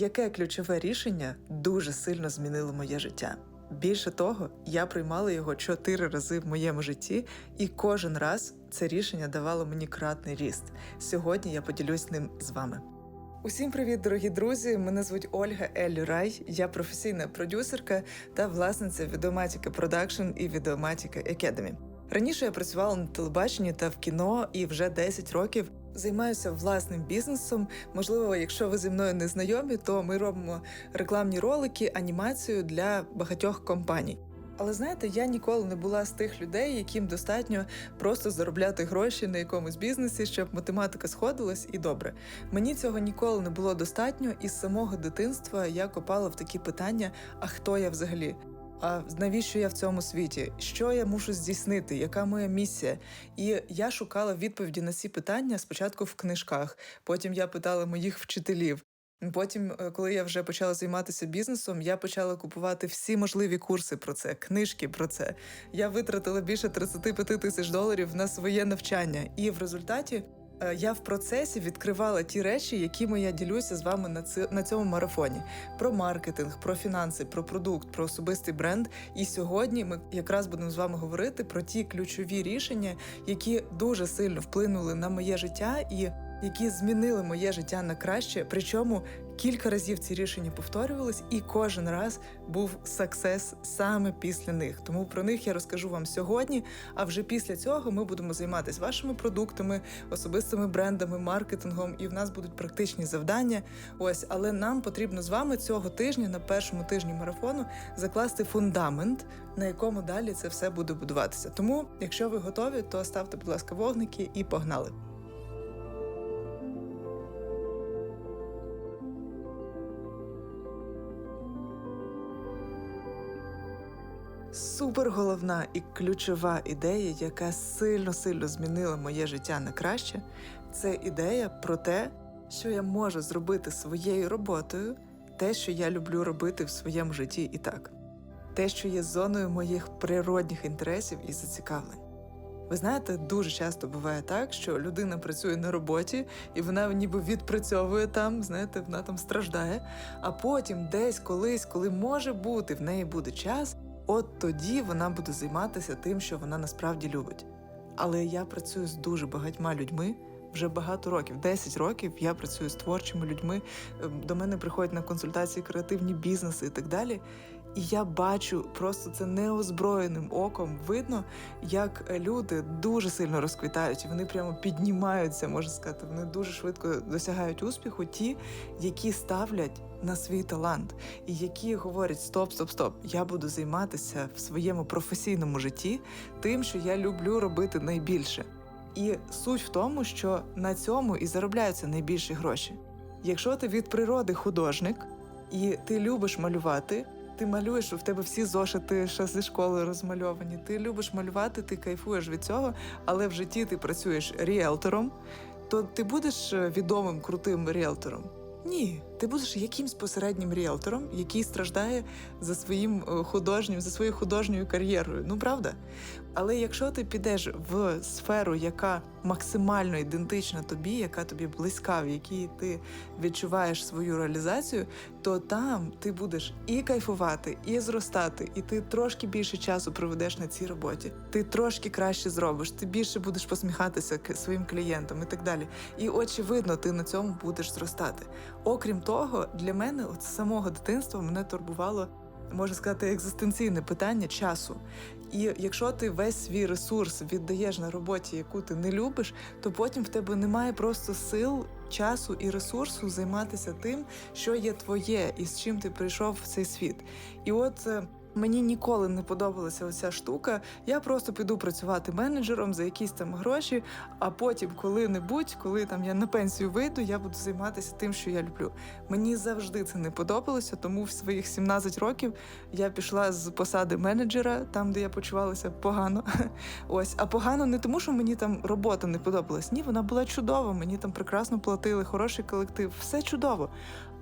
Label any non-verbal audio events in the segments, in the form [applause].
яке ключове рішення дуже сильно змінило моє життя. Більше того, я приймала його чотири рази в моєму житті, і кожен раз це рішення давало мені кратний ріст. Сьогодні я поділюсь ним з вами. Усім привіт, дорогі друзі! Мене звуть Ольга Ель Рай. Я професійна продюсерка та власниця Відеоматіка Продакшн і Відеоматіка Academy. Раніше я працювала на телебаченні та в кіно, і вже 10 років займаюся власним бізнесом. Можливо, якщо ви зі мною не знайомі, то ми робимо рекламні ролики, анімацію для багатьох компаній. Але знаєте, я ніколи не була з тих людей, яким достатньо просто заробляти гроші на якомусь бізнесі, щоб математика сходилась і добре. Мені цього ніколи не було достатньо, і з самого дитинства я копала в такі питання: а хто я взагалі? А навіщо я в цьому світі? Що я мушу здійснити? Яка моя місія? І я шукала відповіді на ці питання спочатку в книжках. Потім я питала моїх вчителів. Потім, е, коли я вже почала займатися бізнесом, я почала купувати всі можливі курси про це, книжки про це. Я витратила більше 35 тисяч доларів на своє навчання, і в результаті я в процесі відкривала ті речі, якими я ділюся з вами на ц на цьому марафоні: про маркетинг, про фінанси, про продукт, про особистий бренд. І сьогодні ми якраз будемо з вами говорити про ті ключові рішення, які дуже сильно вплинули на моє життя і які змінили моє життя на краще. Причому кілька разів ці рішення повторювались, і кожен раз був саксес саме після них. Тому про них я розкажу вам сьогодні. А вже після цього ми будемо займатися вашими продуктами, особистими брендами, маркетингом, і в нас будуть практичні завдання. Ось, але нам потрібно з вами цього тижня, на першому тижні марафону, закласти фундамент, на якому далі це все буде будуватися. Тому, якщо ви готові, то ставте, будь ласка, вогники і погнали. Супер головна і ключова ідея, яка сильно сильно змінила моє життя на краще, це ідея про те, що я можу зробити своєю роботою те, що я люблю робити в своєму житті і так, те, що є зоною моїх природних інтересів і зацікавлень. Ви знаєте, дуже часто буває так, що людина працює на роботі, і вона ніби відпрацьовує там, знаєте, вона там страждає. А потім, десь колись, коли може бути, в неї буде час, от тоді вона буде займатися тим, що вона насправді любить. Але я працюю з дуже багатьма людьми. Вже багато років, 10 років я працюю з творчими людьми. ем, До мене приходять на консультації креативні бізнеси і так далі. І я бачу просто це неозброєним оком. Видно, як люди дуже сильно розквітають, вони прямо піднімаються, можна сказати. Вони дуже швидко досягають успіху, ті, які ставлять на свій талант, і які говорять: стоп, стоп, стоп, я буду займатися в своєму професійному житті тим, що я люблю робити найбільше. І суть в тому, що на цьому і заробляються найбільші гроші. Якщо ти від природи художник і ти любиш малювати, ти малюєш, в тебе всі зошити ще зі школи розмальовані. Ти любиш малювати, ти кайфуєш від цього, але в житті ти працюєш ріелтором, то ти будеш е, відомим крутим ріелтором. Ні, ти будеш якимсь посереднім ріелтором, який страждає за своїм е, художнім, за своєю художньою кар'єрою. Ну правда? Але якщо ти підеш в сферу, яка максимально ідентична тобі, яка тобі близька, в якій ти відчуваєш свою реалізацію, то там ти будеш і кайфувати, і зростати, і ти трошки більше часу проведеш на цій роботі. Ти трошки краще зробиш, ти більше будеш посміхатися своїм клієнтам і так далі. І очевидно, ти на цьому будеш зростати. Окрім того, для мене от з самого дитинства мене турбувало. Можна сказати, екзистенційне питання часу. І якщо ти весь свій ресурс віддаєш на роботі, яку ти не любиш, то потім в тебе немає просто сил, часу і ресурсу займатися тим, що є твоє і з чим ти прийшов в цей світ. І от. Мені ніколи не подобалася оця штука. Я просто піду працювати менеджером за якісь там гроші, а потім, коли-небудь, коли там я на пенсію вийду, я буду займатися тим, що я люблю. Мені завжди це не подобалося, тому в своїх 17 років я пішла з посади менеджера, там, де я почувалася погано. [laughs] Ось, а погано не тому, що мені там робота не подобалась. Ні, вона була чудова, мені там прекрасно платили, хороший колектив, все чудово.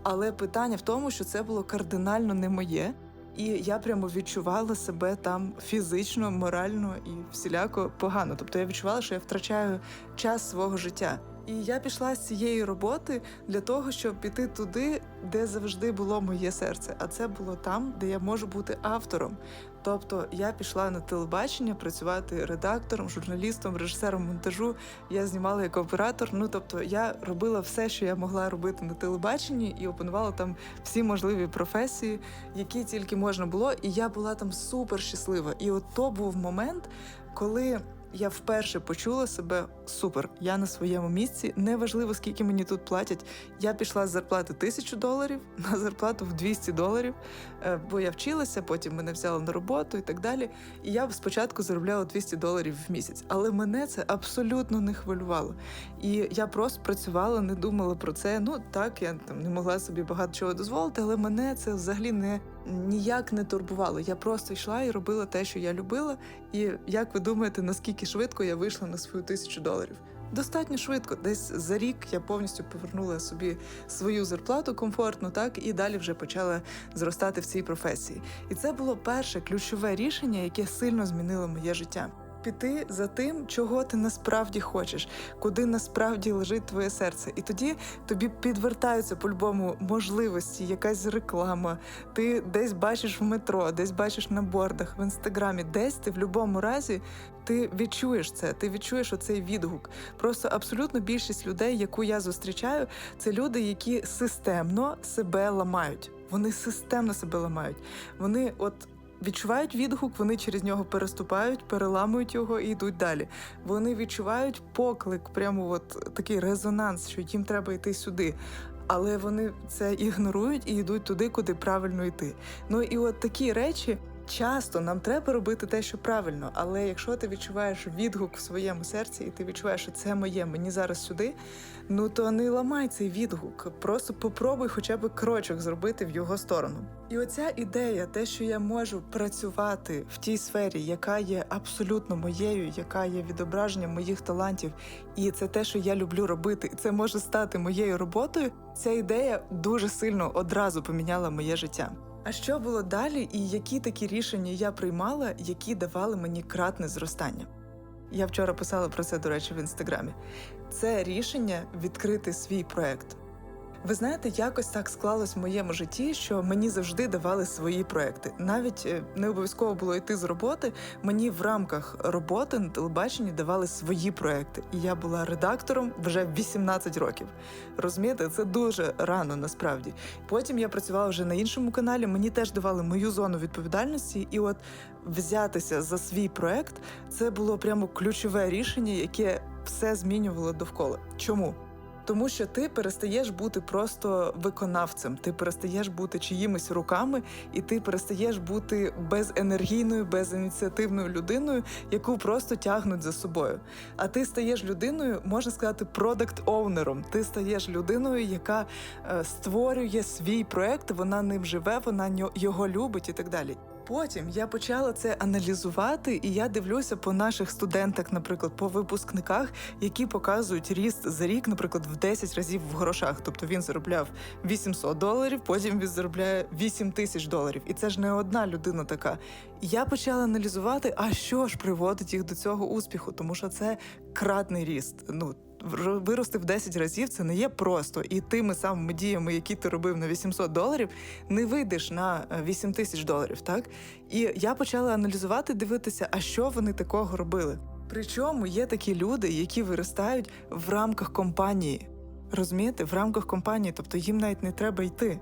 Але питання в тому, що це було кардинально не моє. І я прямо відчувала себе там фізично, морально і всіляко погано. Тобто я відчувала, що я втрачаю час свого життя. І я пішла з цієї роботи для того, щоб піти туди, де завжди було моє серце. А це було там, де я можу бути автором. Тобто я пішла на телебачення працювати редактором, журналістом, режисером монтажу. Я знімала як оператор. Ну тобто, я робила все, що я могла робити на телебаченні, і опанувала там всі можливі професії, які тільки можна було. І я була там супер щаслива. І от то був момент, коли я вперше почула себе супер. Я на своєму місці. Неважливо, скільки мені тут платять. Я пішла з зарплати тисячу доларів [laughs] на зарплату в 200 доларів, е, бо я вчилася, потім мене взяли на роботу і так далі. І я спочатку заробляла 200 доларів в місяць, але мене це абсолютно не хвилювало. І я просто працювала, не думала про це. Ну так, я там не могла собі багато чого дозволити, але мене це взагалі не ніяк не турбувало. Я просто йшла і робила те, що я любила. І як ви думаєте, наскільки швидко я вийшла на свою тисячу доларів? Достатньо швидко, десь за рік я повністю повернула собі свою зарплату комфортно, так і далі вже почала зростати в цій професії. І це було перше ключове рішення, яке сильно змінило моє життя. Піти за тим, чого ти насправді хочеш, куди насправді лежить твоє серце, і тоді тобі підвертаються по-любому можливості, якась реклама. Ти десь бачиш в метро, десь бачиш на бордах, в інстаграмі, десь ти в будь-якому разі ти відчуєш це, ти відчуєш оцей відгук. Просто абсолютно більшість людей, яку я зустрічаю, це люди, які системно себе ламають. Вони системно себе ламають. Вони от. Відчувають відгук, вони через нього переступають, переламують його і йдуть далі. Вони відчувають поклик, прямо от такий резонанс, що їм треба йти сюди. Але вони це ігнорують і йдуть туди, куди правильно йти. Ну і от такі речі часто нам треба робити те, що правильно. Але якщо ти відчуваєш відгук в своєму серці, і ти відчуваєш, що це моє, мені зараз сюди. Ну то не ламай цей відгук. Просто попробуй хоча б крочок зробити в його сторону. І оця ідея, те, що я можу працювати в тій сфері, яка є абсолютно моєю, яка є відображенням моїх талантів, і це те, що я люблю робити, і це може стати моєю роботою. Ця ідея дуже сильно одразу поміняла моє життя. А що було далі, і які такі рішення я приймала, які давали мені кратне зростання? Я вчора писала про це, до речі, в інстаграмі. Це рішення відкрити свій проект. Ви знаєте, якось так склалось в моєму житті, що мені завжди давали свої проекти. Навіть е, не обов'язково було йти з роботи. Мені в рамках роботи на телебаченні давали свої проекти. І я була редактором вже 18 років. Розумієте, це дуже рано насправді. Потім я працювала вже на іншому каналі. Мені теж давали мою зону відповідальності, і от взятися за свій проект це було прямо ключове рішення, яке все змінювало довкола. Чому? Тому що ти перестаєш бути просто виконавцем, ти перестаєш бути чиїмись руками, і ти перестаєш бути безенергійною, безініціативною людиною, яку просто тягнуть за собою. А ти стаєш людиною, можна сказати, продакт-оунером. Ти стаєш людиною, яка е, створює свій проект, вона ним живе, вона його любить і так далі. Потім я почала це аналізувати, і я дивлюся по наших студентах, наприклад, по випускниках, які показують ріст за рік, наприклад, в 10 разів в грошах. Тобто він заробляв 800 доларів, потім він заробляє 8 тисяч доларів. І це ж не одна людина така. Я почала аналізувати, а що ж приводить їх до цього успіху, тому що це кратний ріст. Ну вирости в 10 разів це не є просто. І тими самими діями, які ти робив на 800 доларів, не вийдеш на е, 8 тисяч доларів. Так і я почала аналізувати, дивитися, а що вони такого робили. Причому є такі люди, які виростають в рамках компанії. Розумієте, в рамках компанії, тобто їм навіть не треба йти.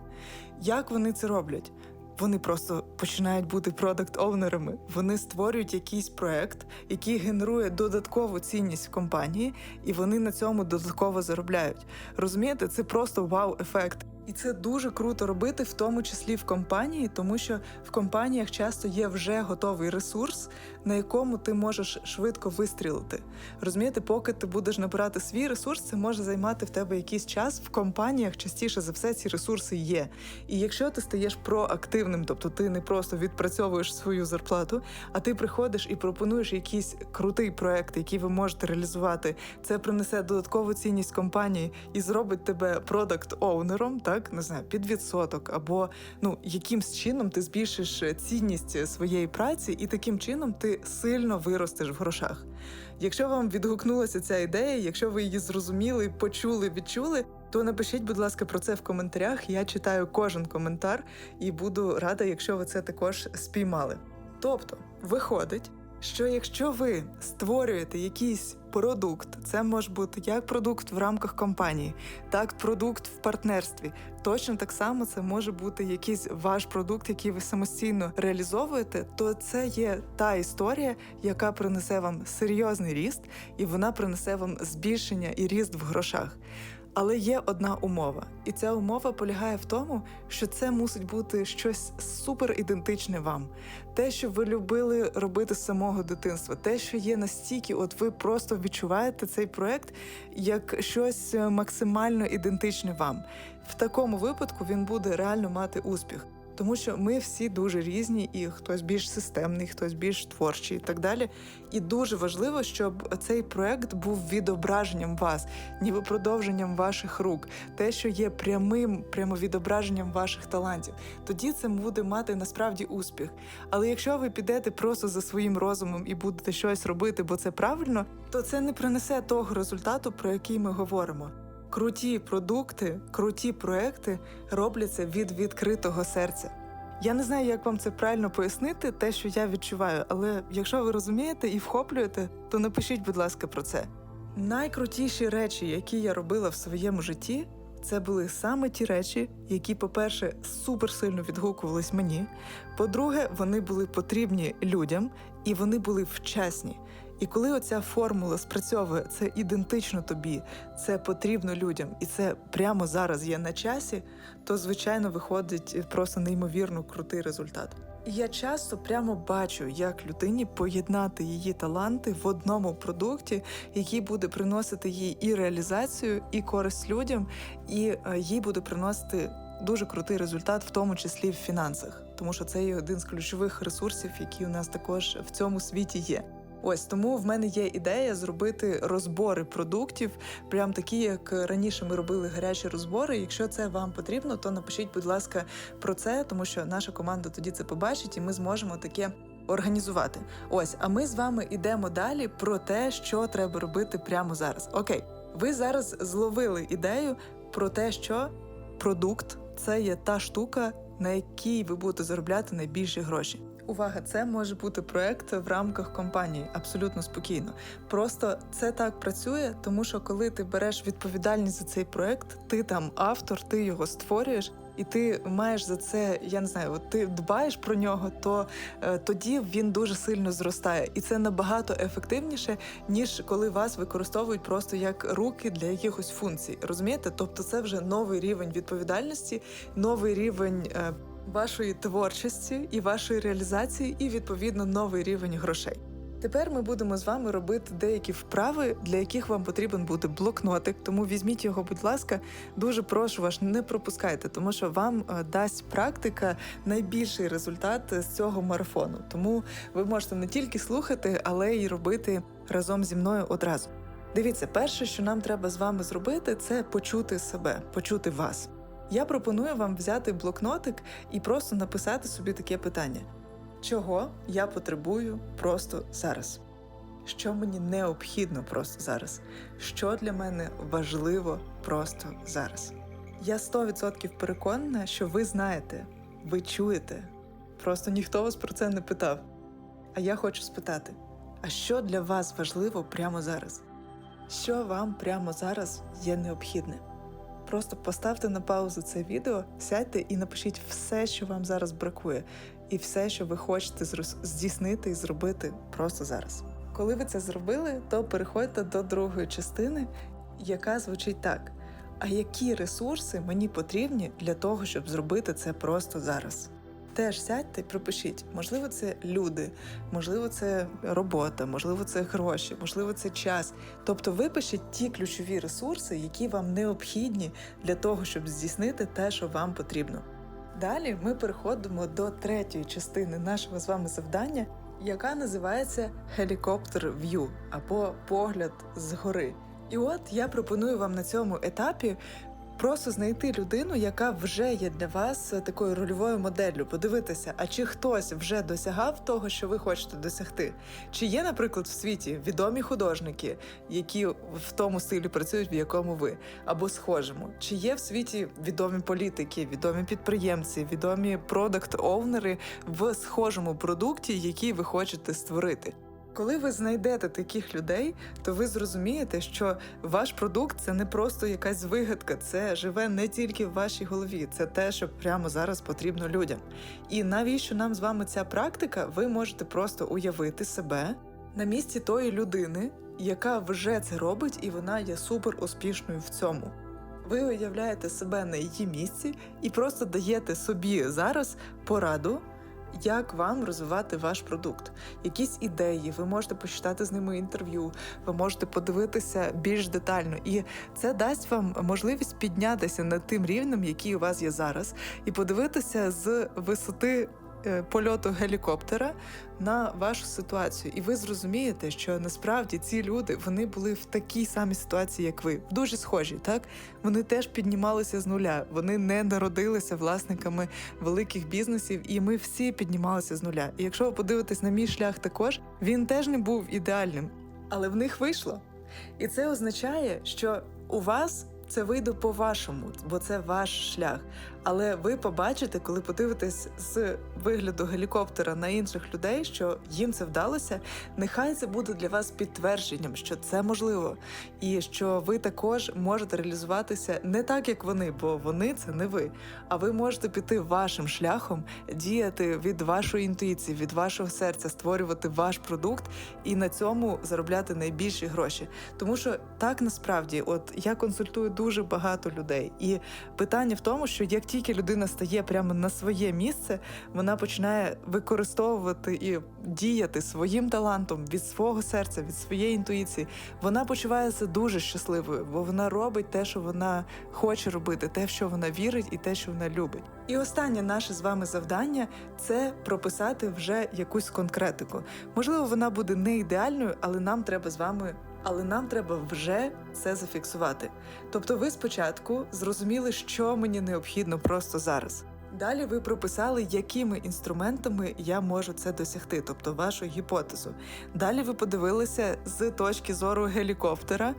Як вони це роблять? Вони просто починають бути продакт-овнерами. Вони створюють якийсь проект, який генерує додаткову цінність в компанії, і вони на цьому додатково заробляють. Розумієте, це просто вау-ефект. І це дуже круто робити, в тому числі в компанії, тому що в компаніях часто є вже готовий ресурс, на якому ти можеш швидко вистрілити. Розумієте, поки ти будеш набирати свій ресурс, це може займати в тебе якийсь час. В компаніях частіше за все ці ресурси є. І якщо ти стаєш проактивним, тобто ти не просто відпрацьовуєш свою зарплату, а ти приходиш і пропонуєш якийсь крутий проект, який ви можете реалізувати, це принесе додаткову цінність компанії і зробить тебе продакт-оунером, так не знаю, під відсоток, або ну якимсь чином ти збільшиш цінність своєї праці, і таким чином ти сильно виростеш в грошах. Якщо вам відгукнулася ця ідея, якщо ви її зрозуміли, почули, відчули, то напишіть, будь ласка, про це в коментарях. Я читаю кожен коментар і буду рада, якщо ви це також спіймали. Тобто, виходить, що якщо ви створюєте якийсь продукт, це може бути як продукт в рамках компанії, так продукт в партнерстві. Точно так само це може бути якийсь ваш продукт, який ви самостійно реалізовуєте, то це є та історія, яка принесе вам серйозний ріст, і вона принесе вам збільшення і ріст в грошах. Але є одна умова, і ця умова полягає в тому, що це мусить бути щось супер ідентичне вам. Те, що ви любили робити з самого дитинства, те, що є настільки, от ви просто відчуваєте цей проект як щось максимально ідентичне вам. В такому випадку він буде реально мати успіх. Тому що ми всі дуже різні, і хтось більш системний, хтось більш творчий і так далі. І дуже важливо, щоб цей проект був відображенням вас, ніби продовженням ваших рук, те, що є прямим, прямо відображенням ваших талантів. Тоді це буде мати насправді успіх. Але якщо ви підете просто за своїм розумом і будете щось робити, бо це правильно, то це не принесе того результату, про який ми говоримо. Круті продукти, круті проекти робляться від відкритого серця. Я не знаю, як вам це правильно пояснити, те, що я відчуваю, але якщо ви розумієте і вхоплюєте, то напишіть, будь ласка, про це. Найкрутіші речі, які я робила в своєму житті, це були саме ті речі, які, по-перше, суперсильно відгукувались мені. По-друге, вони були потрібні людям і вони були вчасні. І коли оця формула спрацьовує, це ідентично тобі, це потрібно людям, і це прямо зараз є на часі, то звичайно виходить просто неймовірно крутий результат. Я часто прямо бачу, як людині поєднати її таланти в одному продукті, який буде приносити їй і реалізацію, і користь людям, і е, їй буде приносити дуже крутий результат, в тому числі в фінансах, тому що це є один з ключових ресурсів, які у нас також в цьому світі є. Ось тому в мене є ідея зробити розбори продуктів, прям такі, як раніше ми робили гарячі розбори. Якщо це вам потрібно, то напишіть, будь ласка, про це, тому що наша команда тоді це побачить, і ми зможемо таке організувати. Ось, а ми з вами йдемо далі про те, що треба робити прямо зараз. Окей, ви зараз зловили ідею про те, що продукт це є та штука, на якій ви будете заробляти найбільші гроші. Увага, це може бути проект в рамках компанії абсолютно спокійно. Просто це так працює, тому що коли ти береш відповідальність за цей проект, ти там автор, ти його створюєш, і ти маєш за це, я не знаю, от ти дбаєш про нього, то е, тоді він дуже сильно зростає, і це набагато ефективніше, ніж коли вас використовують просто як руки для якихось функцій. Розумієте? Тобто, це вже новий рівень відповідальності, новий рівень. Е, вашої творчості і вашої реалізації, і відповідно новий рівень грошей. Тепер ми будемо з вами робити деякі вправи, для яких вам потрібен буде блокнотик. Тому візьміть його, будь ласка, дуже прошу вас, не пропускайте, тому що вам е, дасть практика найбільший результат з цього марафону. Тому ви можете не тільки слухати, але й робити разом зі мною одразу. Дивіться, перше, що нам треба з вами зробити, це почути себе, почути вас. Я пропоную вам взяти блокнотик і просто написати собі таке питання: чого я потребую просто зараз? Що мені необхідно просто зараз? Що для мене важливо просто зараз? Я 100% переконана, що ви знаєте, ви чуєте. Просто ніхто вас про це не питав. А я хочу спитати: а що для вас важливо прямо зараз? Що вам прямо зараз є необхідне? Просто поставте на паузу це відео, сядьте і напишіть все, що вам зараз бракує, і все, що ви хочете здійснити і зробити просто зараз. Коли ви це зробили, то переходьте до другої частини, яка звучить так: а які ресурси мені потрібні для того, щоб зробити це просто зараз? Теж сядьте і пропишіть. Можливо, це люди, можливо, це робота, можливо, це гроші, можливо, це час. Тобто випишіть ті ключові ресурси, які вам необхідні для того, щоб здійснити те, що вам потрібно. Далі ми переходимо до третьої частини нашого з вами завдання, яка називається Helicopter View або погляд згори. І от я пропоную вам на цьому етапі Просто знайти людину, яка вже є для вас такою рольовою моделлю, подивитися, а чи хтось вже досягав того, що ви хочете досягти. Чи є, наприклад, в світі відомі художники, які в тому стилі працюють, в якому ви, або схожому? Чи є в світі відомі політики, відомі підприємці, відомі продакт-овнери в схожому продукті, який ви хочете створити? Коли ви знайдете таких людей, то ви зрозумієте, що ваш продукт це не просто якась вигадка, це живе не тільки в вашій голові, це те, що прямо зараз потрібно людям. І навіщо нам з вами ця практика? Ви можете просто уявити себе на місці тої людини, яка вже це робить, і вона є супер успішною в цьому. Ви уявляєте себе на її місці і просто даєте собі зараз пораду як вам розвивати ваш продукт, якісь ідеї, ви можете почитати з ними інтерв'ю, ви можете подивитися більш детально, і це дасть вам можливість піднятися над тим рівнем, який у вас є зараз, і подивитися з висоти. Е, Польоту гелікоптера на вашу ситуацію, і ви зрозумієте, що насправді ці люди вони були в такій самій ситуації, як ви, дуже схожі. Так вони теж піднімалися з нуля. Вони не народилися власниками великих бізнесів, і ми всі піднімалися з нуля. І якщо ви подивитесь на мій шлях, також він теж не був ідеальним, але в них вийшло. І це означає, що у вас це вийде по-вашому, бо це ваш шлях. Але ви побачите, коли подивитесь з вигляду гелікоптера на інших людей, що їм це вдалося. Нехай це буде для вас підтвердженням, що це можливо, і що ви також можете реалізуватися не так, як вони, бо вони це не ви. А ви можете піти вашим шляхом, діяти від вашої інтуїції, від вашого серця, створювати ваш продукт і на цьому заробляти найбільші гроші. Тому що так насправді, от я консультую дуже багато людей, і питання в тому, що як тільки людина стає прямо на своє місце, вона починає використовувати і діяти своїм талантом від свого серця, від своєї інтуїції. Вона почувається дуже щасливою, бо вона робить те, що вона хоче робити, те, в що вона вірить, і те, що вона любить. І останнє наше з вами завдання це прописати вже якусь конкретику. Можливо, вона буде не ідеальною, але нам треба з вами. Але нам треба вже це зафіксувати. Тобто, ви спочатку зрозуміли, що мені необхідно просто зараз. Далі ви прописали, якими інструментами я можу це досягти, тобто вашу гіпотезу. Далі ви подивилися з точки зору гелікоптера,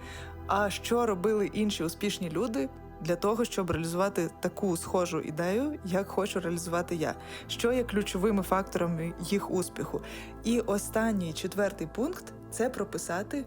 а що робили інші успішні люди для того, щоб реалізувати таку схожу ідею, як хочу реалізувати я, що є ключовими факторами їх успіху. І останній четвертий пункт це прописати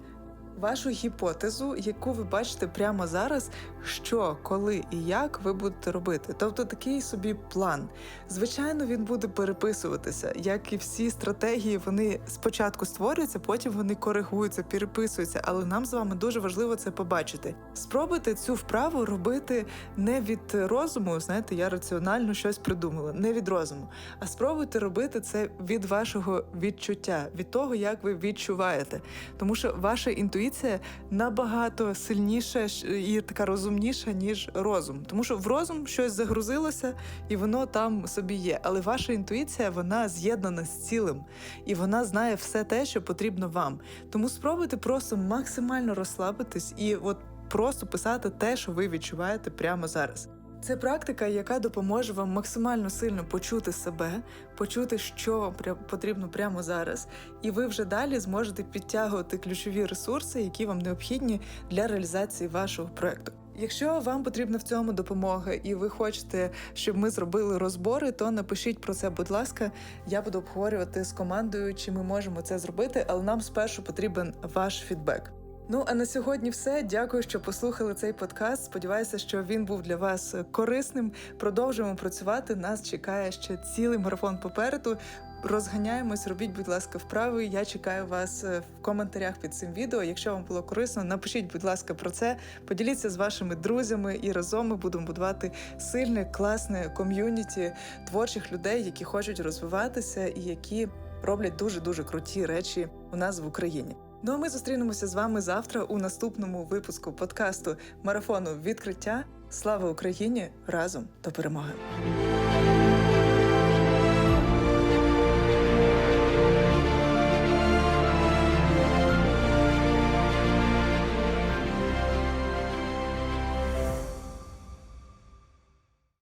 вашу гіпотезу, яку ви бачите прямо зараз, що, коли і як ви будете робити. Тобто такий собі план. Звичайно, він буде переписуватися, як і всі стратегії, вони спочатку створюються, потім вони коригуються, переписуються. Але нам з вами дуже важливо це побачити. Спробуйте цю вправу робити не від розуму, знаєте, я раціонально щось придумала, не від розуму, а спробуйте робити це від вашого відчуття, від того, як ви відчуваєте. Тому що ваша інтуїція набагато сильніша і така розумніша, ніж розум. Тому що в розум щось загрузилося і воно там собі є. Але ваша інтуїція вона з'єднана з цілим, і вона знає все те, що потрібно вам. Тому спробуйте просто максимально розслабитись і от просто писати те, що ви відчуваєте прямо зараз. Це практика, яка допоможе вам максимально сильно почути себе, почути, що вам потрібно прямо зараз, і ви вже далі зможете підтягувати ключові ресурси, які вам необхідні для реалізації вашого проекту. Якщо вам потрібна в цьому допомога, і ви хочете, щоб ми зробили розбори, то напишіть про це, будь ласка. Я буду обговорювати з командою, чи ми можемо це зробити, але нам спершу потрібен ваш фідбек. Ну а на сьогодні все. Дякую, що послухали цей подкаст. Сподіваюся, що він був для вас корисним. Продовжуємо працювати. Нас чекає ще цілий марафон попереду. Розганяємось, робіть, будь ласка, вправи. Я чекаю вас е, в коментарях під цим відео. Якщо вам було корисно, напишіть, будь ласка, про це. Поділіться з вашими друзями, і разом ми будемо будувати сильне, класне ком'юніті творчих людей, які хочуть розвиватися і які роблять дуже дуже круті речі у нас в Україні. Ну а ми зустрінемося з вами завтра у наступному випуску подкасту марафону відкриття. Слава Україні! Разом до перемоги!